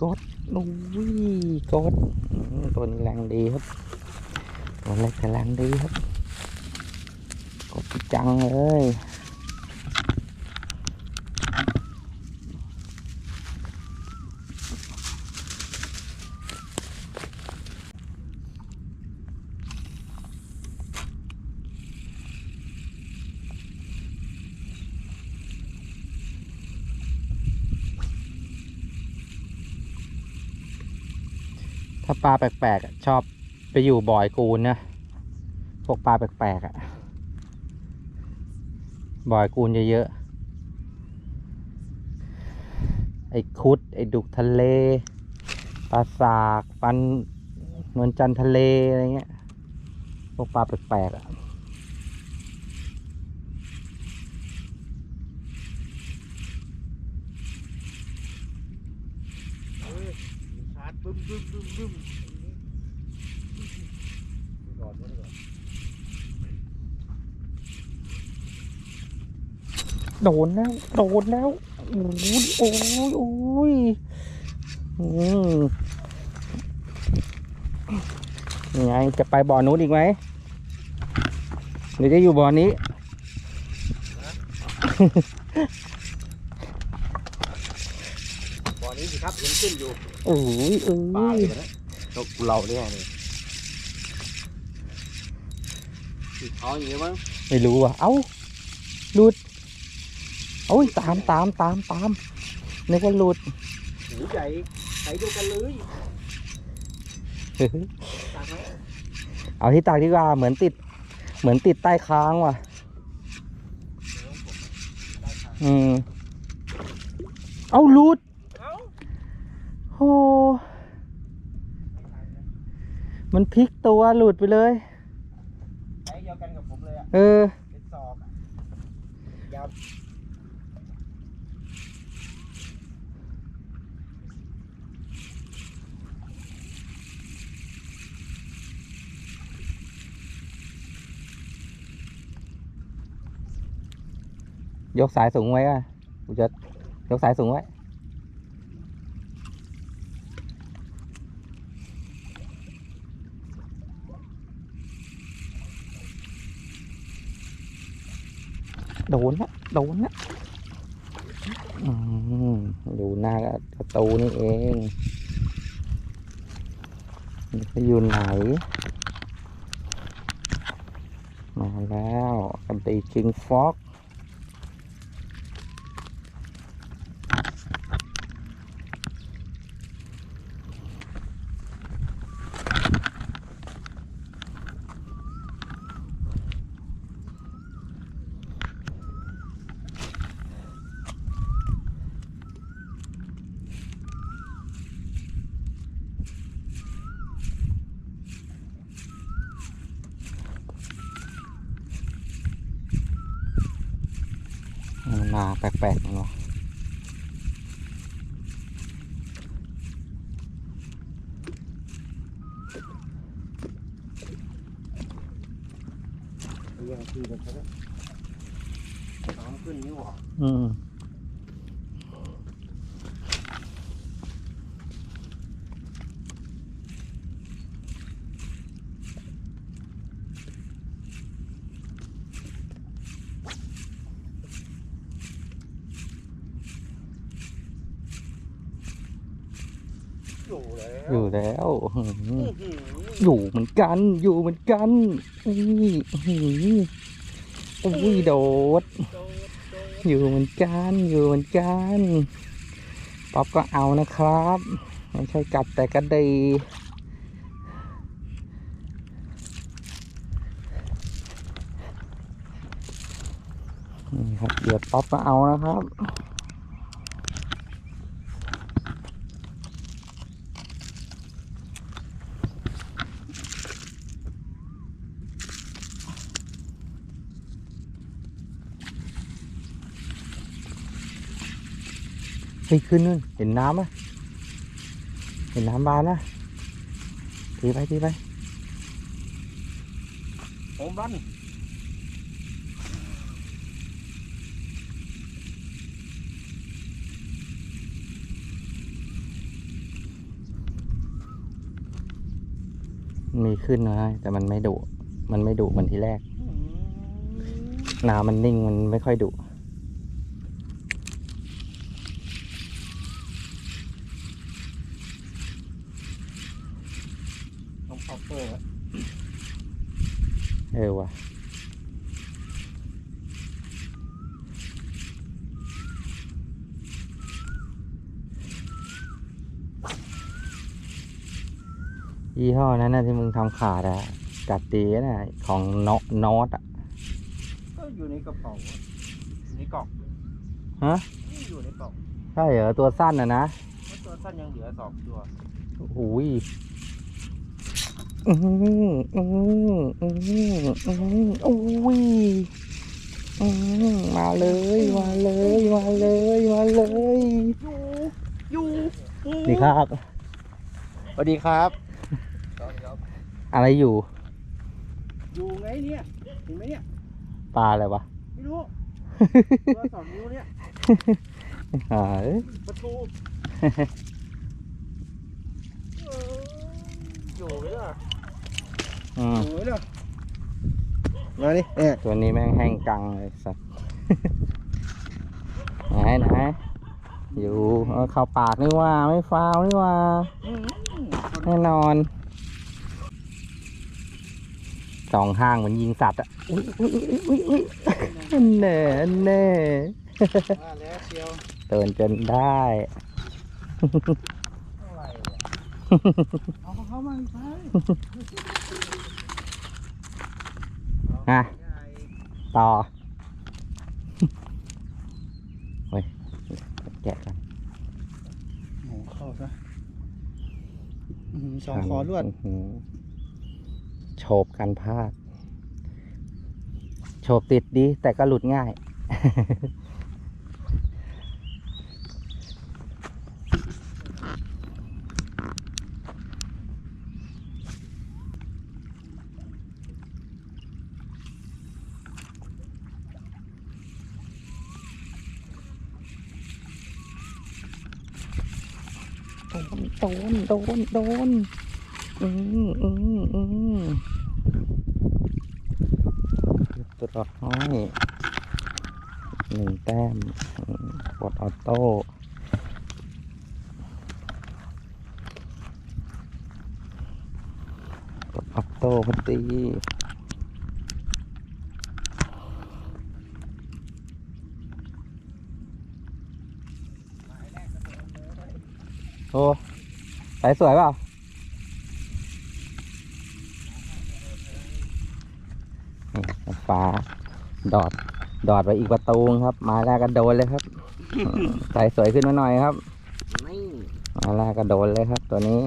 ก๊อตนุ้ยก๊อตตัวนี้แรงดีครับ ตัวเล็กแต่แรงดีครับ ก๊อตจังเลย ถ้าปลาแปลกๆชอบไปอยู่บ่อยกูนนะพวกปลาแปลกๆอะบ่อยกูนเยอะๆไอ้คุด ไอ้ดุกทะเลปลาสากปันนวลจันทร์ทะเลอะไรเงี้ยพวกปลาแปลกๆอะ เฮ้ยชาร์จ บึ้มบึ้มบึ้มก่อนก่อนโดนแล้วโดนแล้วโอ้ยโอ้ยโอ้ยอืมยังไงจะไปบ่อนู้นอีกไหมหรือจะอยู่บ่อนี้ บ่ อนี้สิครับเห็นขึ้นอยู่โอ้ยโอ้ปลายเลยนะนกเราเนี่ยนี่ติดเขาอย่างเงี้ยมั้งไม่รู้อะ เอ้าหลุดโอ้ยตามตามตามตามนึกว่าหลุดหูใหญ่ใส่เดียวกันเลยตักไหมเอาที่ตากดีกว่าเหมือนติด เหมือนติดใต้ค้างว่ะ อืม เอาหลุดเอ้า โอ้มันพลิกตัวหลุดไปเลยใส่เดียวกันกับผมเลยอะเออเป็นศอกอะยาวยกสายสูงไว้อะกูจะยกสายสูงไว้ โดนละโดนละอยู่หน้าประตูนี่เองมันจะอยู่ไหนมาแล้วกันตีคิงฟอก มา แปลกๆเนาะเรียงทีกันใช่ไหมน้ำขึ้นนี่หว่าอืม อยู่แล้วอยู่แล้วอื้อหืออื้อหืออยู่เหมือนกัน อยู่เหมือนกันอุ้ยอื้อหืออุ้ยโดด โดดโดดอยู่เหมือนกันอยู่เหมือนกันป๊อปก็เอานะครับไม่ใช่กัดแต่กระดีนี่ครับเดี๋ยวป๊อปก็เอานะครับ ฮ้ขึ้นนู่นเห็นน้ำไหมเห็นน้ำบานนะทีไปทีไปผมรันมีขึ้นนะแต่มันไม่ดุ มันไม่ดุเหมือนที่แรก น้ำมันนิ่งมันไม่ค่อยดุ ยี่ห้อนั้นนะที่มึงทำขาดอะกัดดีนะของนอนอตอะก็อยู่ในกระเป๋าอะอยู่ในกล่องฮะนี่อยู่ในกล่องใช่เหรอตัวสั้นอะนะเพราะตัวสั้นยังเหลือสองตัวโอ้โหยอืมอืมอืมอืมโอ้ยอืมมาเลยมาเลยมาเลยมาเลยอยู่อยู่นี่ครับสวัสดีครับ อะไรอยู่ อยู่ไงเนี่ยเห็นไหมเนี่ยปลาอะไรวะ ไม่รู้ ตัวสองนิ้วเนี่ยหาเอ้ยประตูเอออยู่ไหมล่ะอืมอยู่ไหมล่ะมาดิเนี่ยตัวนี้แม่งแห้งกังเลยสัสไหนไหนอยู่เอาเข้าปากนี่ว่าไม่ฟาวนี่ว่าอืมแน่นอน สองห้างเหมือนยิงสัตว์อะอุ้ยอุ้ยอุ้ยอุ้ยอุ้ยแน่แน่มาแล้วเชียวเตือนจนได้อะไรเนี่ยเอาของเขามาอีกไปอะต่อเฮ้ยแกะกันโอ้โหเข้าซะอื้อหือสองคอรวดอื้อหือโฉ บกันพลาดโฉบติดดีแต่ก็หลุดง่าย โดน โดน โดน โดน อืมอืมอืม ตัวน้อยหนึ่งแต้มอืมกดออโต้กดออโต้พอดีโอ้สายสวยเปล่า นี่ฟ้า ดอด ดอดไปอีกประตูนึงครับ มาแรกก็โดนเลยครับอืมใส่สวยขึ้นมาหน่อยครับนี่มาแรกก็โดนเลยครับ ตัวนี้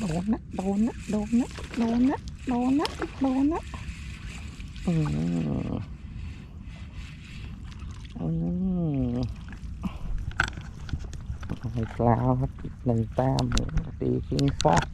โดนนะ โดนนะ โดนนะ โดนนะ โดนนะ โดนนะ อืมอืมอีกแล้วครับอีกหนึ่งแต้มตีคิงฟอก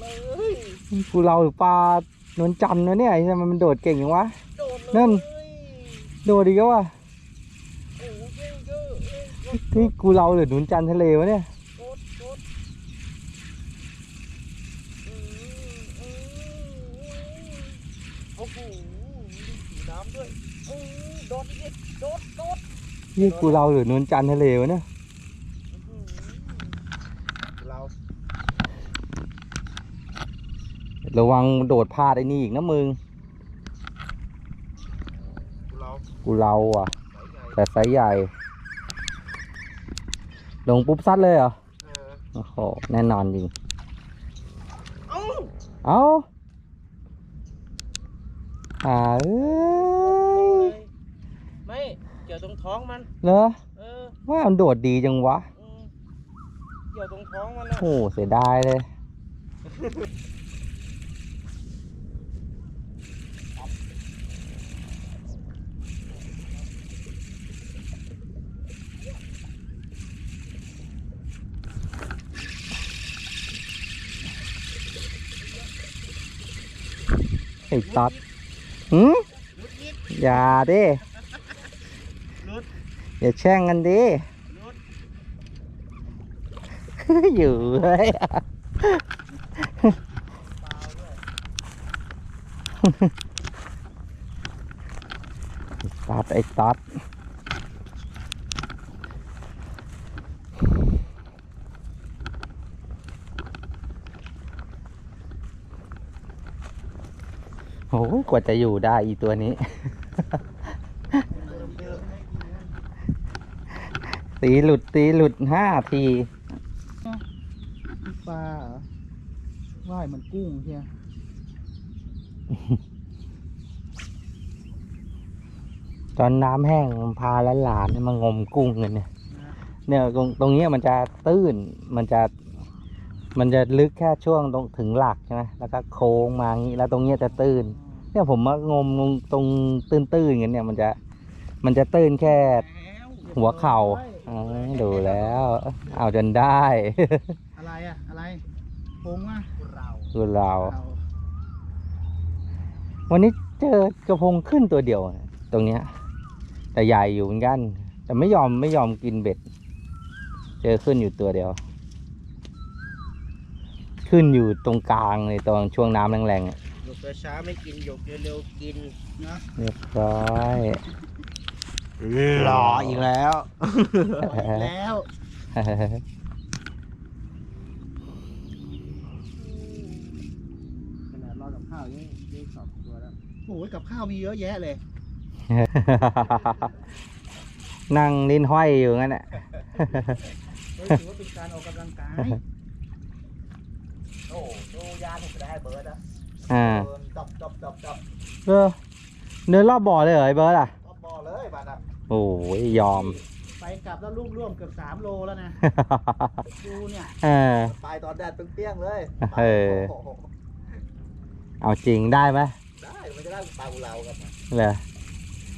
เลยกูเราหรือปลานวลจันทร์วะเนี่ยทำไมมันโดดเก่งอย่างวะ โดดเลยนั่น โดดอีกแล้ววะโอ้ยเยอะเยอะเยอะนี่กูเราหรือนวลจันทร์ทะเลวะเนี่ยโดดโดดอืมอืมโอ้โหมีสีน้ำด้วยอืมโดดอีกโดดโดด นี่กูเราหรือนวลจันทร์ทะเลวะเนี่ย อื้อหือเรา ระวังโดดพลาดไอ้นี่อีกนะมึงเรากูเราอะไหนไงแต่ไซส์ใหญ่ ลงปุ๊บซัดเลยเหรอ เออโอ้โห แน่นอนจริง เอ้าเอ้าหาเอ้ยไม่เกี่ยวตรงท้องมัน เหรอเออว่ามันโดดดีจังวะ อืมเกี่ยวตรงท้องมันนะ โอ้เสียดายเลย ไอ้ตัดหืมอย่าดิอย่าแช่งกันดิอยู่เลยเปล่าด้วยตัดไอ้ตัด โอ้ยกว่าจะอยู่ได้อีตัวนี้ ตีหลุดตีหลุดห้าทีปลาเหรอว่ายมันกุ้งเชียตอนน้ำแห้งมันพาหลานๆเนี่ยมางมกุ้งกันเนี่ย เนี่ยตรงตรงเนี้ยมันจะตื้นมันจะมันจะลึกแค่ช่วงตรงถึงหลักใช่ไหมแล้วก็โค้งมางี้ แล้วตรงเนี้ยจะตื้น เนี่ยผมมางมตรงตื้นๆกันเนี่ยมันจะมันจะตื้นแค่หัวเข่าอ๋อดูแล้ว เอาจนได้ อะไรอะอะไรพงอะเราคือเราเราวันนี้เจอกระพงขึ้นตัวเดียวนะตรงเนี้ยแต่ใหญ่อยู่เหมือนกัน แต่ไม่ยอมไม่ยอมกินเบ็ด เจอขึ้นอยู่ตัวเดียว ขึ้นอยู่ตรงกลางเลยตอนช่วงน้ำแรงๆอะ หยกช้าๆไม่กินหยกเร็วๆกินนะเรียบร้อยรออีกแล้ว แล้วขนาดรอกับข้าวยังยังสองตัวแล้วโอ้ยกับข้าวมีเยอะแยะเลย นั่งลิ้นห้อยอยู่งั้นแหละเฮ้ยถือว่าเป็นการออกกำลังกายโอ้ดูยานผมได้เบิร์ดอะ อ่า เดินจับจับจับจับเออเดินรอบบ่อเลยเหรอไอ้เบิร์ดอะรอบบ่อเลยบัดอะโอ้ยยอม ไปกลับแล้วลูกร่วมเกือบสามโลแล้วนะดูเนี่ยเออไปตอนแดดเปรี้ยงๆเลยเออ โโหเอาจริงได้ไหมได้มันจะได้ปลากุเลากันนะเลย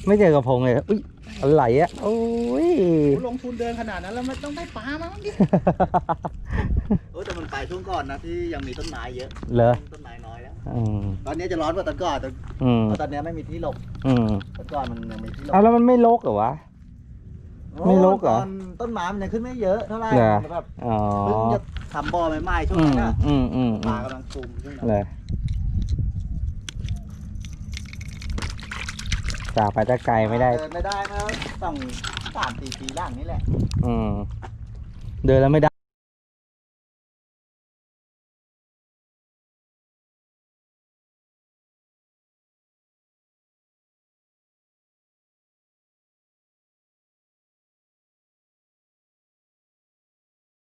ไม่เจอกระพงเลยอุ้ยอะไรอะโอ้ย โอ้ลงทุนเดินขนาดนั้นแล้วไม่ต้องได้ปลามั้งดิโอ้แต่มันไปช่วงก่อนนะที่ยังมีต้นไม้เยอะ เหรอ ต้นไม้น้ อยแล้วอืมตอนนี้จะร้อนกว่าตอนก่อนแต่อืมตอนนี้ไม่มีที่หลบอืมตอนก่อนมันยังมีที่หลบเอาแล้วมันไม่ลกเหรอวะ ไม่รกเหรอตอนต้นไม้มันยังขึ้นไม่เยอะเท่าไหร่เหรอมันแบบอ๋อเพิ่งจะทำบ่อใหม่ๆช่วงอืนั้มนน่ะอืมอืมปอืลามกำลังซุ่มช่วงนั้นเลยจากไปจะไกลไม่ได้ เดินไม่ได้นะต้องสามสี่ปีหล่างนี่แหละ อืม เดินแล้วไม่ได้